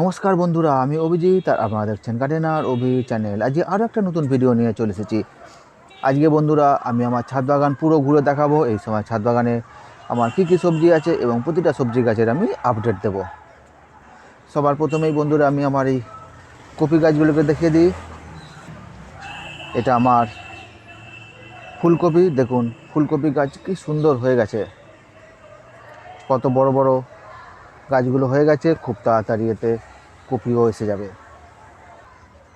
নমস্কার বন্ধুরা, আমি অভিজিৎ আর আপনারা দেখছেন গার্ডেনার অভি চ্যানেল। আজকে আরও একটা নতুন ভিডিও নিয়ে চলে এসেছি। আজকে বন্ধুরা, আমি আমার ছাদ বাগান পুরো ঘুরে দেখাবো। এই সময় ছাদ বাগানে আমার কী কী সবজি আছে এবং প্রতিটা সবজি গাছের আমি আপডেট দেব। সবার প্রথমেই বন্ধুরা, আমি আমার এই কপি গাছগুলোকে দেখিয়ে দিই। এটা আমার ফুলকপি। দেখুন, ফুলকপি গাছ কি সুন্দর হয়ে গেছে। কত বড় বড় গাছগুলো হয়ে গেছে, খুব তাড়াতাড়ি এতে কপিও এসে যাবে।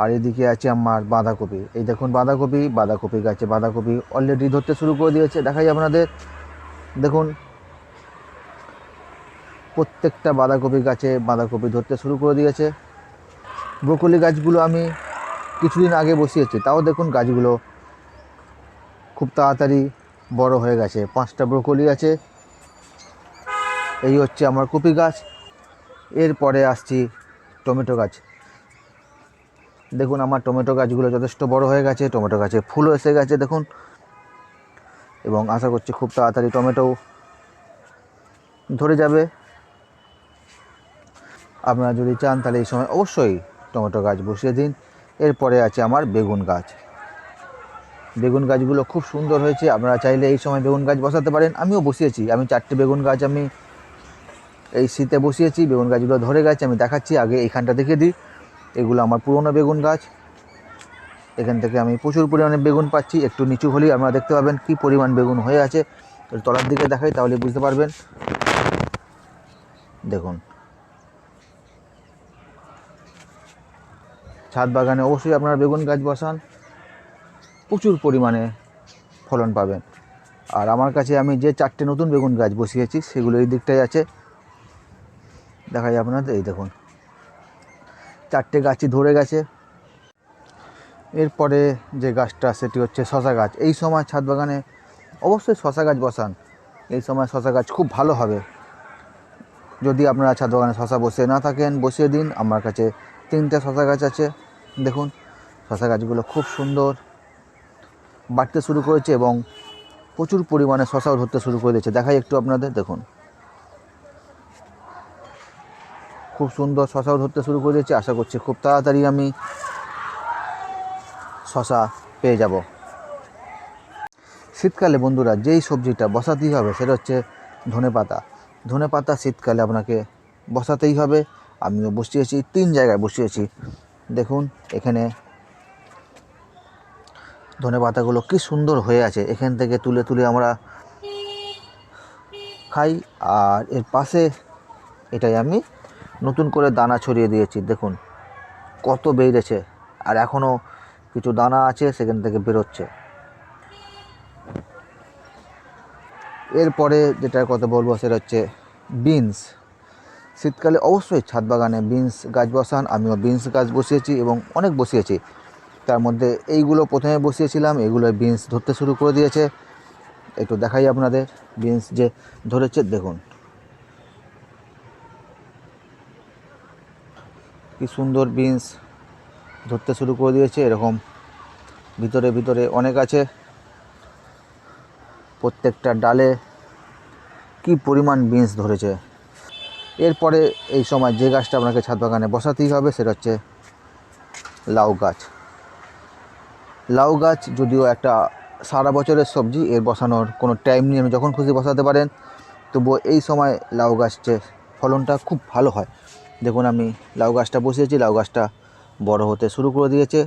আর এদিকে আছে আমার বাঁধাকপি। এই দেখুন বাঁধাকপি বাঁধাকপি গাছে বাঁধাকপি অলরেডি ধরতে শুরু করে দিয়েছে। দেখাই আপনাদের। দেখুন, প্রত্যেকটা বাঁধাকপি গাছে বাঁধাকপি ধরতে শুরু করে দিয়েছে। ব্রোকলি গাছগুলো আমি কিছুদিন আগে বসিয়েছি, তাও দেখুন গাছগুলো খুব তাড়াতাড়ি বড় হয়ে গেছে। পাঁচটা ব্রোকলি আছে। এই হচ্ছে আমার কপি গাছ। এরপরে আসছি টমেটো গাছ। দেখুন আমার টমেটো গাছগুলো যথেষ্ট বড় হয়ে গেছে, টমেটো গাছে ফুলও এসে গেছে, দেখুন। এবং আশা করছি খুব তাড়াতাড়ি টমেটো ধরে যাবে। আপনারা যদি চান তাহলে এই সময় অবশ্যই টমেটো গাছ বসিয়ে দিন। এরপরে আছে আমার বেগুন গাছ। বেগুন গাছগুলো খুব সুন্দর হয়েছে, আপনারা চাইলে এই সময় বেগুন গাছ বসাতে পারেন। আমিও বসিয়েছি, আমি চারটে বেগুন গাছ আমি এই শীতে বসিয়েছি, বেগুন গাছগুলো ধরে গেছে, আমি দেখাচ্ছি, আগে এইখানটা দেখে দিই। এগুলো আমার পুরনো বেগুন গাছ। এখান থেকে আমি প্রচুর পরিমাণে বেগুন পাচ্ছি, একটু নিচু হলেই আপনারা দেখতে পাবেন কি পরিমাণ বেগুন হয়ে আছে। তলার দিকে দেখাই, তাহলে বুঝতে পারবেন। দেখুন। ছাদ বাগানে অবশ্যই আপনারা বেগুন গাছ বসান। প্রচুর পরিমাণে ফলন পাবেন। আর আমার কাছে আমি যে চারটে নতুন বেগুন গাছ বসিয়েছি, সেগুলো এই দিকটাই আছে। দেখা যায় আপনাদের, এই দেখুন। চারটে গাছই ধরে গেছে। এরপরে যে গাছটা, সেটি হচ্ছে শশা গাছ। এই সময় ছাদ বাগানে অবশ্যই শশা গাছ বসান। এই সময় শশা গাছ খুব ভালো হবে। যদি আপনারা ছাদ বাগানে শশা বসে না থাকেন, বসিয়ে দিন। আমার কাছে তিনটে শশা গাছ আছে। দেখুন, শশা গাছগুলো খুব সুন্দর বাড়তে শুরু করেছে এবং প্রচুর পরিমাণে শশাও ধরতে শুরু করে দিয়েছে। দেখাই একটু আপনাদের, দেখুন। খুব সুন্দর শশাও ধরতে শুরু করে দিয়েছে। আশা করছি খুব তাড়াতাড়ি আমি শশা পেয়ে যাব। শীতকালে বন্ধুরা, যেই সবজিটা বসাতেই হবে সেটা হচ্ছে ধনে পাতা। ধনে পাতা শীতকালে আপনাকে বসাতেই হবে। আমিও বসিয়েছি, তিন জায়গায় বসিয়েছি। দেখুন, এখানে ধনে পাতাগুলো কী সুন্দর হয়ে আছে। এখান থেকে তুলে তুলে আমরা খাই। আর এর পাশে এটাই আমি নতুন করে দানা ছড়িয়ে দিয়েছি, দেখুন। কত বেড়েছে, আর এখনও কিছু দানা আছে, সেখান থেকে বেরোচ্ছে। এরপরে যেটার কথা বলব, সেটা হচ্ছে বিনস। শীতকালে অবশ্যই ছাদ বাগানে বিনস গাছ বসান। আমিও বিনস গাছ বসিয়েছি এবং অনেক বসিয়েছি। তার মধ্যে এইগুলো প্রথমে বসিয়েছিলাম, এগুলো বিনস ধরতে শুরু করে দিয়েছে। একটু দেখাই আপনাদের বিনস যে ধরেছে, দেখুন। কি সুন্দর বিনস ধরতে শুরু করে দিয়েছে, এরকম ভিতরে ভিতরে অনেক আছে। প্রত্যেকটা ডালে কি পরিমাণ বিনস ধরেছে। এরপরে এই সময় যে গাছটা আপনাকে ছাদ বাগানে বসাতেই হবে, সেটা হচ্ছে লাউ গাছ। লাউ গাছ যদিও একটা সারা বছরের সবজি, এর বসানোর কোনো টাইম নিয়ে আমি যখন খুশি বসাতে পারেন। তবুও এই সময় লাউ গাছের ফলনটা খুব ভালো হয়। দেখুন আমি লাউ গাছটা বসিয়েছি, লাউ গাছটা বড় হতে শুরু করে দিয়েছে।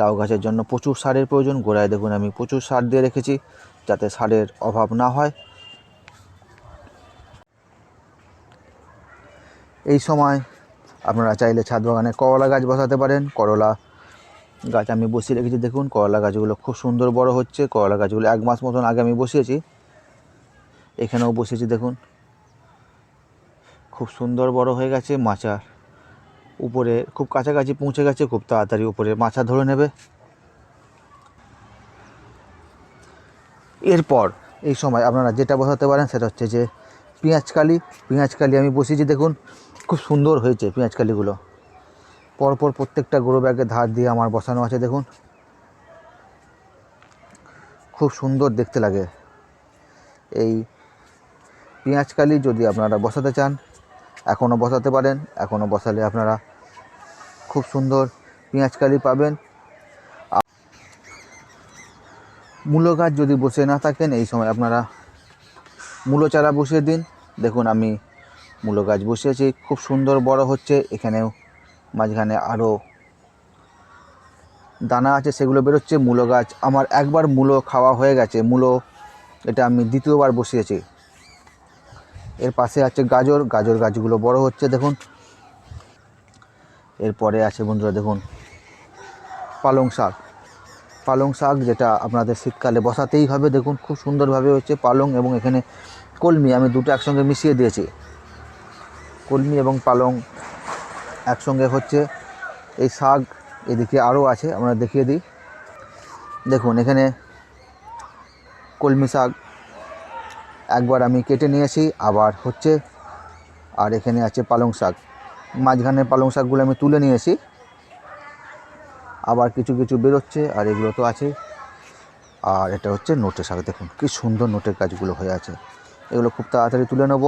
লাউ গাছের জন্য প্রচুর সারের প্রয়োজন, গোড়ায় দেখুন আমি প্রচুর সার দিয়ে রেখেছি যাতে সারের অভাব না হয়। এই সময় আপনারা চাইলে ছাদ বাগানে করলা গাছ বসাতে পারেন, করলা গাছ আমি বসিয়ে রেখেছি, দেখুন করলা গাছগুলো খুব সুন্দর বড় হচ্ছে, করলা গাছগুলো এক মাস মতন আগে আমি বসিয়েছি। এখানেও বসিয়েছি, দেখুন। খুব সুন্দর বড় হয়ে গেছে মাচার উপরে খুব কাছাকাছি পৌঁছে গেছে, খুব তাড়াতাড়ি উপরে মাছা ধরে নেবে। এরপর এই সময় আপনারা যেটা বসাতে পারেন সেটা হচ্ছে যে পেঁয়াজকালি পেঁয়াজকালি আমি বসিয়েছি দেখুন, খুব সুন্দর হয়েছে পেঁয়াজকালিগুলো। পরপর প্রত্যেকটা গরু ব্যাগে ধার দিয়ে আমার বসানো আছে দেখুন। খুব সুন্দর দেখতে লাগে। এই পেঁয়াজকালি যদি আপনারা বসাতে চান এখনও বসাতে পারেন এখনও বসালে আপনারা খুব সুন্দর পেঁয়াজকালি পাবেন। মূলো গাছ যদি বসে না থাকেন, এই সময় আপনারা মূলো চারা বসিয়ে দিন। দেখুন, আমি মূলো গাছ বসিয়েছি, খুব সুন্দর বড় হচ্ছে, এখানেও মাঝখানে আরও দানা আছে, সেগুলো বেরোচ্ছে। মূলো গাছ, আমার একবার মূলো খাওয়া হয়ে গেছে। মূলো, এটা আমি দ্বিতীয়বার বসিয়েছি। এর পাশে আছে গাজর গাজর গাছগুলো বড় হচ্ছে, দেখুন। এরপরে আছে বন্ধুরা, দেখুন, পালং শাক। পালং শাক যেটা আপনাদের শীতকালে বসাতেই হবে, দেখুন, খুব সুন্দরভাবে হচ্ছে পালং এবং এখানে কলমি, আমি দুটো একসঙ্গে মিশিয়ে দিয়েছি। কলমি এবং পালং একসঙ্গে হচ্ছে এই শাক এদিকে আরও আছে, আমরা দেখিয়ে দিই। দেখুন, এখানে কলমি শাক একবার আমি কেটে নিয়েছি আবার হচ্ছে, আর এখানে আছে পালং শাক। মাঝখানে পালং শাকগুলো আমি তুলে নিয়েছি আবার কিছু কিছু বেরোচ্ছে, আর এগুলো তো আছে। আর এটা হচ্ছে নোটে শাক, দেখুন কি সুন্দর নোটের কাজগুলো হয়ে আছে। এগুলো খুব তাড়াতাড়ি তুলে নেব।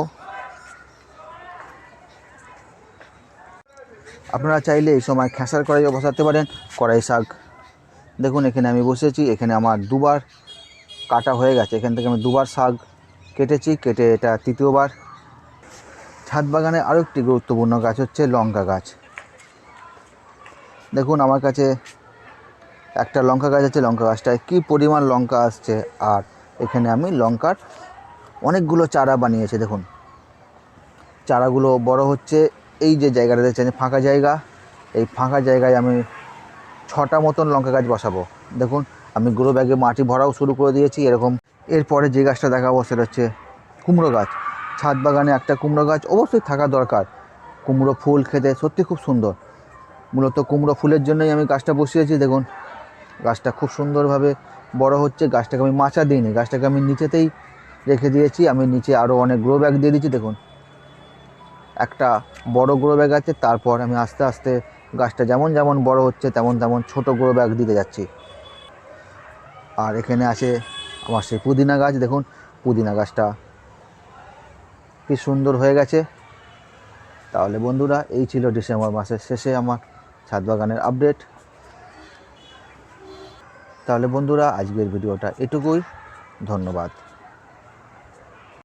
আপনারা চাইলে এই সময় খেসার কড়াইও বসাতে পারেন, কড়াই শাক। দেখুন এখানে আমি বসেছি, এখানে আমার দুবার কাটা হয়ে গেছে, এখান থেকে আমি দুবার শাক কেটেছি, কেটে এটা তৃতীয়বার। ছাদ বাগানে আরও একটি গুরুত্বপূর্ণ গাছ হচ্ছে লঙ্কা গাছ। দেখুন আমার কাছে একটা লঙ্কা গাছ আছে, লঙ্কা গাছটায় কী পরিমাণ লঙ্কা আসছে। আর এখানে আমি লঙ্কার অনেকগুলো চারা বানিয়েছি, দেখুন। চারাগুলো বড় হচ্ছে, এই যে জায়গাটা দেখছেন ফাঁকা জায়গা। এই ফাঁকা জায়গায় আমি ছটা মতন লঙ্কা গাছ বসাবো। দেখুন, আমি গ্রো ব্যাগে মাটি ভরাও শুরু করে দিয়েছি, এরকম এরপরে যে গাছটা দেখাবো সেটা হচ্ছে কুমড়ো গাছ। ছাদ বাগানে একটা কুমড়ো গাছ অবশ্যই থাকা দরকার। কুমড়ো ফুল খেতে সত্যি খুব সুন্দর। মূলত কুমড়ো ফুলের জন্যই আমি গাছটা বসিয়েছি, দেখুন। গাছটা খুব সুন্দরভাবে বড় হচ্ছে, গাছটাকে আমি মাচা দিইনি। গাছটাকে আমি নিচেতেই রেখে দিয়েছি। আমি নিচে আরও অনেক গ্রো ব্যাগ দিয়ে দিচ্ছি দেখুন। একটা বড় গ্রো ব্যাগ আছে, তারপর আমি আস্তে আস্তে গাছটা যেমন যেমন বড় হচ্ছে, তেমন তেমন ছোট গ্রো ব্যাগ দিতে যাচ্ছি। আর এখানে আছে আমার সেই পুদিনা গাছ, দেখুন, পুদিনা গাছটা কি সুন্দর হয়ে গেছে। তাহলে বন্ধুরা, এই ছিল ডিসেম্বর মাসের শেষে আমার ছাদ বাগানের আপডেট। তাহলে বন্ধুরা, আজকের ভিডিওটা এটুকুই। ধন্যবাদ।